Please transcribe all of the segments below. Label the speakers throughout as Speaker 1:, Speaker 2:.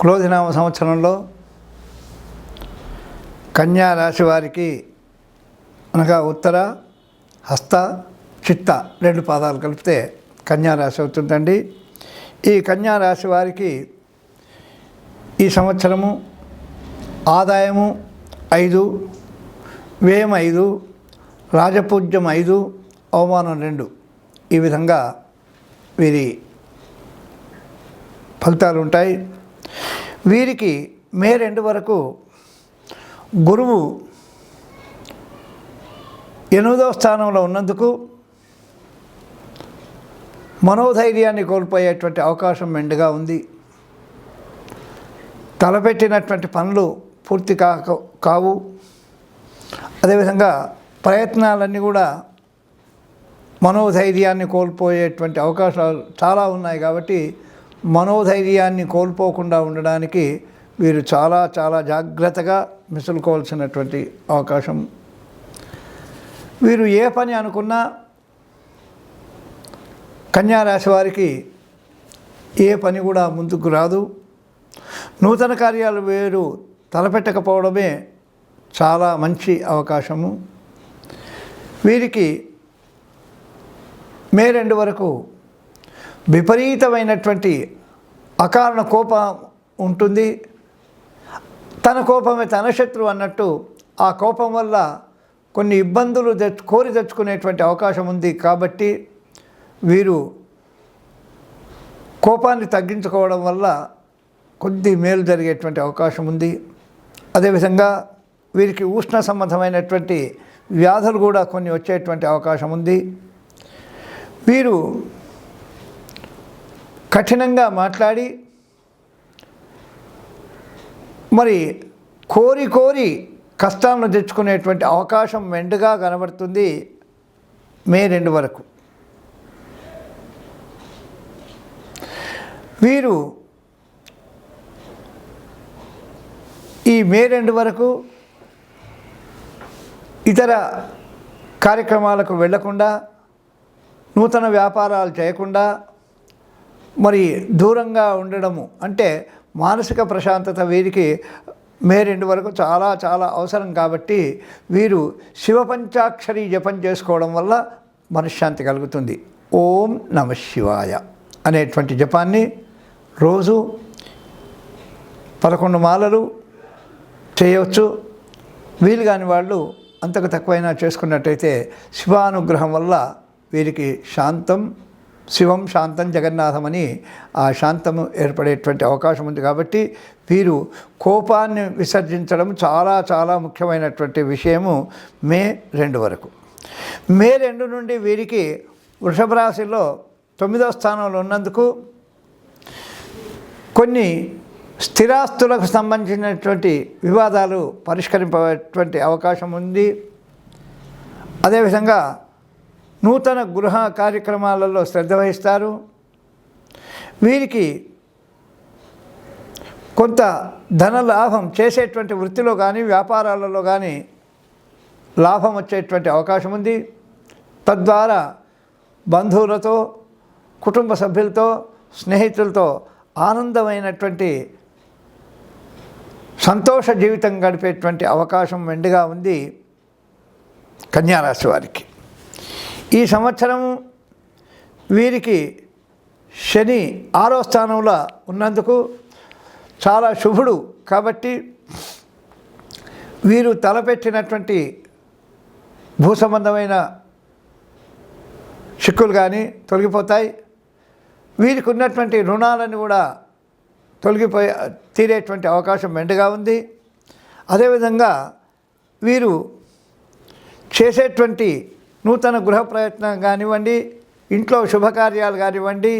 Speaker 1: క్రోధినామ సంవత్సరంలో కన్యా రాశి వారికి అనగా ఉత్తర హస్త చిత్త రెండు పాదాలు కలిపితే కన్యా రాశి అవుతుందండి. ఈ కన్యా రాశి వారికి ఈ సంవత్సరము ఆదాయము ఐదు వ్యయం ఐదు రాజపూజ్యం ఐదు అవమానం రెండు. ఈ విధంగా వీరి ఫలితాలు ఉంటాయి. వీరికి మే రెండు వరకు గురువు ఎనిమిదవ స్థానంలో ఉన్నందుకు మనోధైర్యాన్ని కోల్పోయేటువంటి అవకాశం మెండుగా ఉంది. తలపెట్టినటువంటి పనులు పూర్తి కాక కావు. అదేవిధంగా ప్రయత్నాలన్నీ కూడా మనోధైర్యాన్ని కోల్పోయేటువంటి అవకాశాలు చాలా ఉన్నాయి కాబట్టి మనోధైర్యాన్ని కోల్పోకుండా ఉండడానికి వీరు చాలా చాలా జాగ్రత్తగా మిసులుకోవాల్సినటువంటి అవకాశం. వీరు ఏ పని అనుకున్నా కన్యారాశి వారికి ఏ పని కూడా ముందుకు రాదు. నూతన కార్యాలు వేరు తలపెట్టకపోవడమే చాలా మంచి అవకాశము. వీరికి మే రెండు వరకు విపరీతమైనటువంటి అకారణ కోపం ఉంటుంది. తన కోపమే తన శత్రువు అన్నట్టు ఆ కోపం వల్ల కొన్ని ఇబ్బందులు తెచ్చు కోరి తెచ్చుకునేటువంటి అవకాశం ఉంది. కాబట్టి వీరు కోపాన్ని తగ్గించుకోవడం వల్ల కొద్ది మేలు జరిగేటువంటి అవకాశం ఉంది. అదేవిధంగా వీరికి ఉష్ణ సంబంధమైనటువంటి వ్యాధులు కూడా కొన్ని వచ్చేటువంటి అవకాశం ఉంది. వీరు కఠినంగా మాట్లాడి మరి కోరి కోరి కష్టాలను తెచ్చుకునేటువంటి అవకాశం మెండుగా కనబడుతుంది మే రెండు వరకు. వీరు ఈ మే రెండు వరకు ఇతర కార్యక్రమాలకు వెళ్ళకుండా నూతన వ్యాపారాలు చేయకుండా మరి దూరంగా ఉండడము అంటే మానసిక ప్రశాంతత వీరికి మే రెండు వరకు చాలా చాలా అవసరం కాబట్టి వీరు శివపంచాక్షరి జపం చేసుకోవడం వల్ల మనశ్శాంతి కలుగుతుంది. ఓం నమ శివాయ అనేటువంటి జపాన్ని రోజు పదకొండు మాలలు చేయవచ్చు. వీలు కాని వాళ్ళు అంతకు తక్కువైనా చేసుకున్నట్టయితే శివానుగ్రహం వల్ల వీరికి శాంతం శివం శాంతం జగన్నాథమని ఆ శాంతము ఏర్పడేటువంటి అవకాశం ఉంది కాబట్టి వీరు కోపాన్ని విసర్జించడం చాలా చాలా ముఖ్యమైనటువంటి విషయము మే రెండు వరకు. మే రెండు నుండి వీరికి వృషభ రాశిలో తొమ్మిదవ స్థానంలో ఉన్నందుకు కొన్ని స్థిరాస్తులకు సంబంధించినటువంటి వివాదాలు పరిష్కరింపేటువంటి అవకాశం ఉంది. అదేవిధంగా నూతన గృహ కార్యక్రమాలలో శ్రద్ధ వహిస్తారు. వీరికి కొంత ధన లాభం చేసేటువంటి వృత్తిలో కానీ వ్యాపారాలలో కానీ లాభం వచ్చేటువంటి అవకాశం ఉంది. తద్వారా బంధువులతో కుటుంబ సభ్యులతో స్నేహితులతో ఆనందమైనటువంటి సంతోష జీవితం గడిపేటువంటి అవకాశం మెండుగా ఉంది కన్యారాశి వారికి. ఈ సంవత్సరం వీరికి శని ఆరో స్థానంలో ఉన్నందుకు చాలా శుభుడు కాబట్టి వీరు తలపెట్టినటువంటి భూ సంబంధమైన చిక్కులు కానీ తొలగిపోతాయి. వీరికి ఉన్నటువంటి రుణాలను కూడా తొలగిపోయే తీరేటువంటి అవకాశం మెండుగా ఉంది. అదేవిధంగా వీరు చేసేటువంటి నూతన గృహ ప్రయత్నం కానివ్వండి ఇంట్లో శుభకార్యాలు కానివ్వండి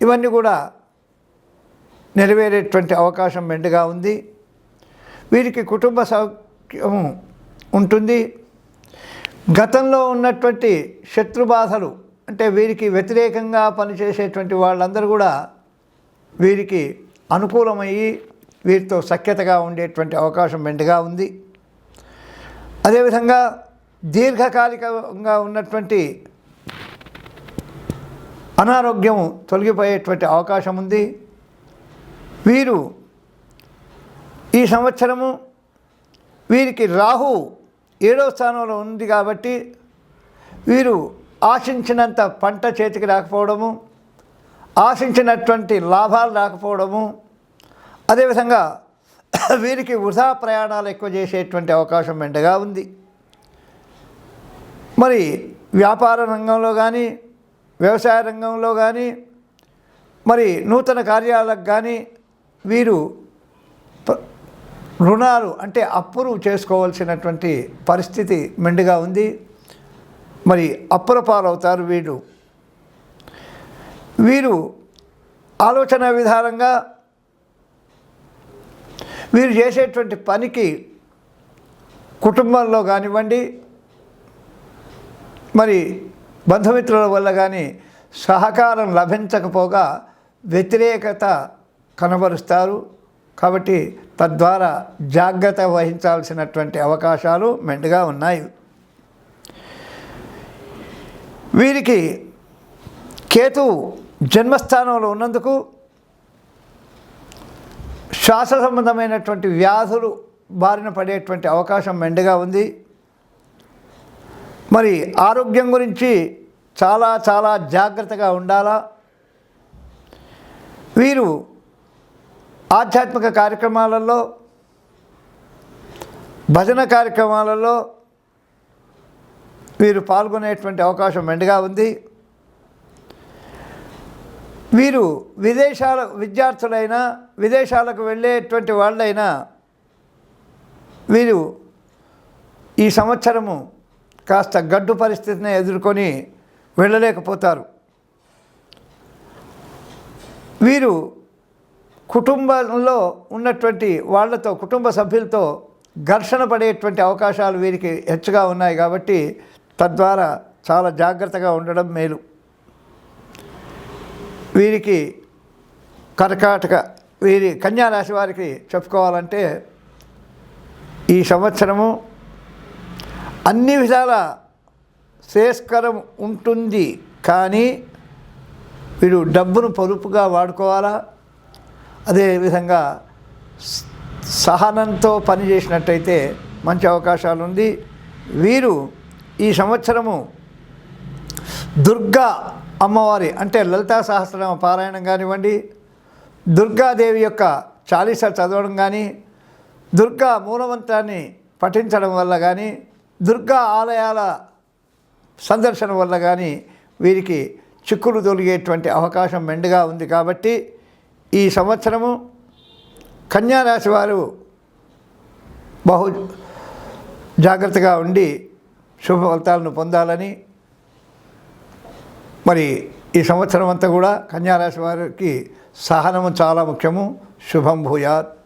Speaker 1: ఇవన్నీ కూడా నెరవేరేటువంటి అవకాశం మెండుగా ఉంది. వీరికి కుటుంబ సౌఖ్యం ఉంటుంది. గతంలో ఉన్నటువంటి శత్రుబాధలు అంటే వీరికి వ్యతిరేకంగా పనిచేసేటువంటి వాళ్ళందరూ కూడా వీరికి అనుకూలమయ్యి వీరితో సఖ్యతగా ఉండేటువంటి అవకాశం మెండుగా ఉంది. అదేవిధంగా దీర్ఘకాలికంగా ఉన్నటువంటి అనారోగ్యం తొలగిపోయేటువంటి అవకాశం ఉంది. వీరు ఈ సంవత్సరము వీరికి రాహు ఏడో స్థానంలో ఉంది కాబట్టి వీరు ఆశించినంత పంట చేతికి రాకపోవడము ఆశించినటువంటి లాభాలు రాకపోవడము అదేవిధంగా వీరికి వృధా ప్రయాణాలు ఎక్కువ చేసేటువంటి అవకాశం మెండగా ఉంది. మరి వ్యాపార రంగంలో కానీ వ్యవసాయ రంగంలో కానీ మరి నూతన కార్యాలకు కానీ వీరు రుణాలు అంటే అప్పులు చేసుకోవాల్సినటువంటి పరిస్థితి మెండుగా ఉంది. మరి అప్పుల పాలవుతారు వీరు వీరు ఆలోచన విధానంగా వీరు చేసేటువంటి పనికి కుటుంబంలో కానివ్వండి మరి బంధుమిత్రుల వల్ల కానీ సహకారం లభించకపోగా వ్యతిరేకత కనబరుస్తారు. కాబట్టి తద్వారా జాగ్రత్త వహించాల్సినటువంటి అవకాశాలు మెండుగా ఉన్నాయి. వీరికి కేతు జన్మస్థానంలో ఉన్నందుకు శ్వాస సంబంధమైనటువంటి వ్యాధులు బారిన పడేటువంటి అవకాశం మెండుగా ఉంది. మరి ఆరోగ్యం గురించి చాలా చాలా జాగ్రత్తగా ఉండాలా? వీరు ఆధ్యాత్మిక కార్యక్రమాలలో భజన కార్యక్రమాలలో వీరు పాల్గొనేటువంటి అవకాశం మెండుగా ఉంది. వీరు విదేశాల విద్యార్థులైనా విదేశాలకు వెళ్ళేటువంటి వాళ్ళైనా వీరు ఈ సంవత్సరము కాస్త గడ్డు పరిస్థితిని ఎదుర్కొని వెళ్ళలేకపోతారు. వీరు కుటుంబంలో ఉన్నటువంటి వాళ్ళతో కుటుంబ సభ్యులతో ఘర్షణ పడేటువంటి అవకాశాలు వీరికి హెచ్చుగా ఉన్నాయి కాబట్టి తద్వారా చాలా జాగ్రత్తగా ఉండడం మేలు. వీరికి కర్కాటక వీరి కన్యారాశి వారికి చెప్పుకోవాలంటే ఈ సంవత్సరము అన్ని విధాల శ్రేయస్కరం ఉంటుంది. కానీ వీడు డబ్బును పొదుపుగా వాడుకోవాలా? అదేవిధంగా సహనంతో పనిచేసినట్టయితే మంచి అవకాశాలు ఉంది. వీరు ఈ సంవత్సరము దుర్గా అమ్మవారి అంటే లలితా సహస్రనామ పారాయణం కానివ్వండి దుర్గాదేవి యొక్క చాలీస చదవడం కానీ దుర్గా మూలమంత్రాన్ని పఠించడం వల్ల కానీ దుర్గా ఆలయాల సందర్శన వల్ల కానీ వీరికి చిక్కులు తొలిగేటువంటి అవకాశం మెండుగా ఉంది కాబట్టి ఈ సంవత్సరము కన్యారాశి వారు బహు జాగ్రత్తగా ఉండి శుభ ఫలితాలను పొందాలని మరి ఈ సంవత్సరం అంతా కూడా కన్యారాశి వారికి సహనము చాలా ముఖ్యము. శుభం భూయాత్.